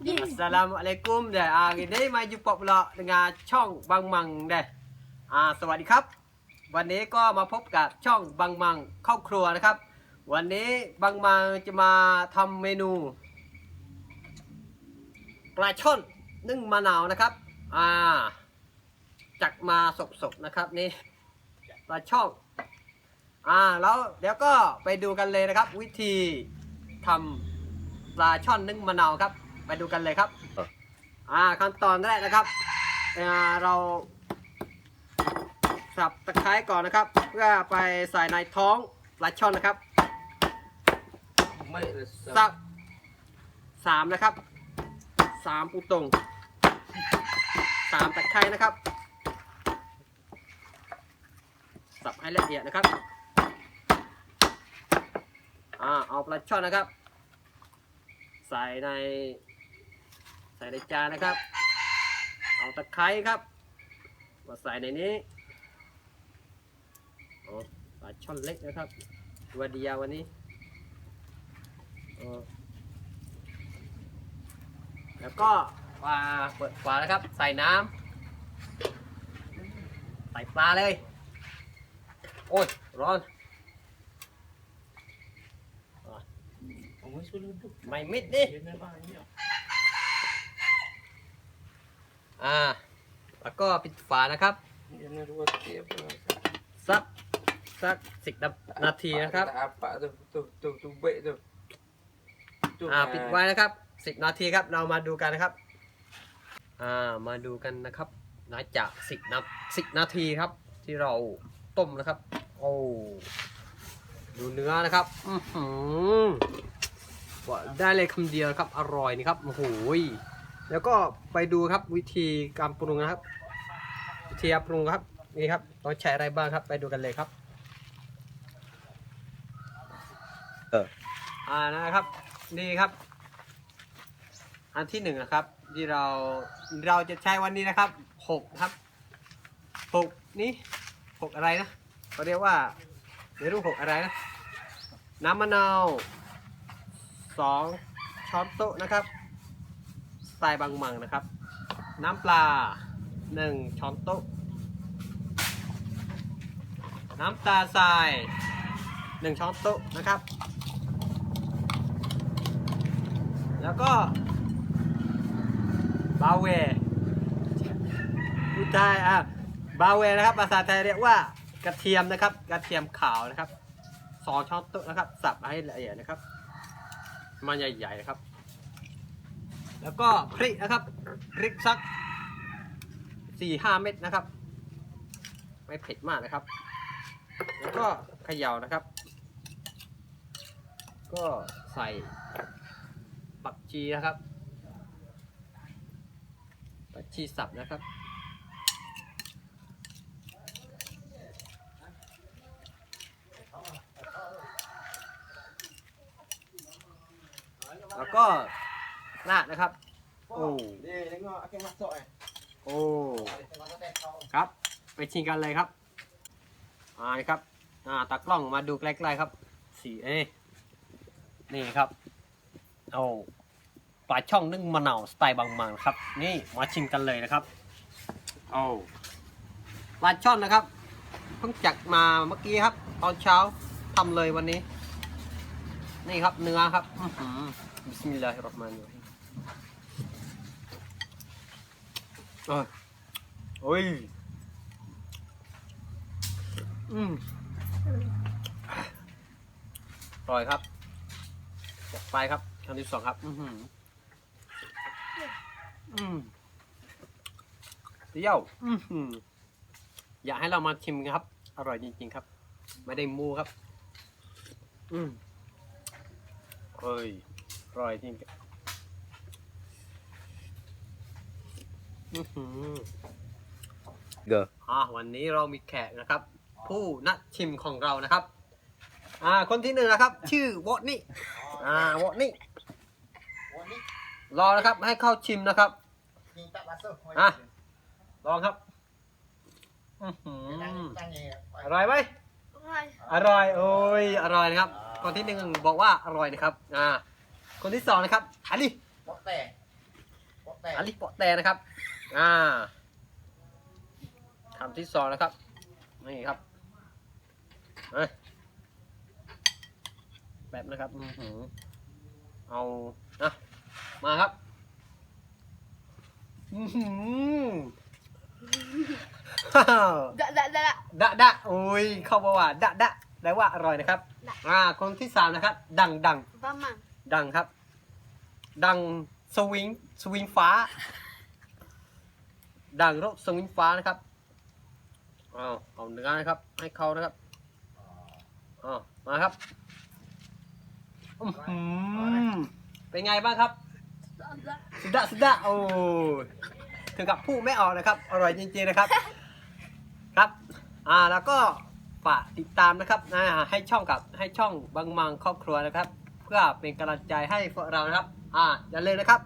Assalamualaikum deh. Hari ni maju pop pula dengan ช่องบางมังเด้อ่าสวัสดีครับ วันนี้ก็มาพบกับช่องบางมังเข้าครัวนะครับ วันนี้บางมังจะมาทำเมนูปลาช่อนนึ่งมะนาวนะครับอ่าจักมาสดๆนะครับนี่ปลาช่อนอ่าแล้วเดี๋ยวก็ไปดูกันเลยนะครับ วิธีทำปลาช่อนนึ่งมะนาวครับ ไปดูกันเลยครับ อ่าขั้นตอนแรกนะครับอ่าเราสับตะไคร้ก่อนนะครับ เพื่อไปใส่ในท้องปลาช่อนนะครับสับสามนะครับสามปูตรงสามตะไคร้นะครับ สับให้ละเอียดนะครับอ่าเอาปลาช่อนนะครับ ใส่ใน ใส่ในจานนะครับ เอาตะไคร้ครับมาใส่ในนี้เอาปลาช่อนเล็กนะครับตัวเดียววันนี้เอาแล้วก็ปลาเปิดฝานะครับ ใส่น้ำใส่ปลาเลย โอ้ยร้อนไม่มิดดิ อ่า แล้ว ก็ปิดฝานะครับสักสักสิบนาทีนะครับ Apa tu? Tu tu tu baik tu. Tu. อ่าปิดไว้นะครับสิบนาทีครับเรามาดูกันนะครับอ่ามาดูกันนะครับหลังจากสิบนาสิบนาทีครับ ที่เราต้มนะครับ โอ้ดูเนื้อนะครับอือหือบอกได้เลยคำเดียวครับอร่อยนี่ครับโอ้โหยแล้วก็ไปดูครับวิธีการปรุงนะครับ วิธีการปรุงครับนี่ครับต้องใช้อะไรบ้างครับ ไปดูกันเลยครับ เอออ่านะครับ นี่ครับ อันที่หนึ่งนะครับ ที่เราเราจะใช้วันนี้นะครับหกครับหกนี่หกอะไรนะเขาเรียกว่าไม่รู้หกอะไรนะน้ำมะนาวสองช้อนโต๊ะนะครับใส่บางมังนะครับ น้ำปลา หนึ่งช้อนโต๊ะ น้ำตาลทรายหนึ่งช้อนโต๊ะนะครับ แล้วก็บาเวพูดไทยอะบาเวนะครับภาษาไทยเรียกว่ากระเทียมนะครับ กระเทียมขาวนะครับสองช้อนโต๊ะนะครับ สับให้ละเอียดนะครับ มันใหญ่ๆนะครับ แล้วก็พริกนะครับ พริกสัก สี่ห้าเม็ดนะครับ ไม่เผ็ดมากนะครับ แล้วก็เขย่านะครับ ก็ใส่ปักชีนะครับปักชีสับนะครับแล้วก็ราดนะครับ โอ้ อ้ครับ ไปชิมกันเลยครับอ่านี่ครับอ่าตากล้องมาดูใกล้ๆครับ สีเอ้นี่ครับเอาปลาช่องนึ่งมะนาวสไตล์บางมังนครับ นี่มาชิมกันเลยนะครับเอาปลาช่อนนะครับเพิ่งจักมาเมื่อกี้ครับ ตอนเช้าทำเลยวันนี้ นี่ครับเนื้อครับอื้อหือบิสมิลลาฮิรเราะห์มานิรเราะฮีม อ้ยโอ้ย อืมอร่อยครับจัดไปครับครั้งที่สองครับ อือหืออืมเปรี้ยว อือหืออยากให้เรามาชิมกันครับ อร่อยจริง ๆ ครับ ไม่ได้มูครับ อืมเฮ้ยอร่อยจริง ๆอือหือ Go. อ่าวันนี้เรามีแขกนะครับ ผู้นัดชิมของเรานะครับ อ่า คนที่หนึ่งนะครับ ชื่อวอตนี่อ่าวอตนี่รอนะครับ ให้เข้าชิมนะครับอะลองครับอื้อหืออร่อยไหมอร่อย โอ้ย อร่อยนะครับ คนที่หนึ่งบอกว่าอร่อยนะครับ อ่า คนที่สองนะครับอันนี้ Bok teh. อันนี้เปาะแต่นะครับ อ่าคำที่สองนะครับ นี่ครับเอ้ยแบบนะครับอื้อหือเอานะมาครับอื้อหือดะดะดะดะดะดะโอ้ยเขาบอกว่าดะดะแปลว่าอร่อยนะครับดะอ่า คนที่สามนะครับ ดังดังประมาณดังครับ ดังสวิงสวิงฟ้า ดังรถสวิงฟ้านะครับเอาเอาเนื้อนะครับ ให้เขานะครับอ๋อมาครับอื้อหือเป็นไงบ้างครับสุดะสุดะโอ้ยถึงกับพูดไม่ออกนะครับ อร่อยจริงๆนะครับ ครับ อ่าแล้วก็ฝากติดตามนะครับอ่าให้ช่องกับให้ช่องบางมังครอบครัวนะครับ เพื่อเป็นกำลังใจให้พวกเรานะครับ อ่าอย่าลืมนะครับ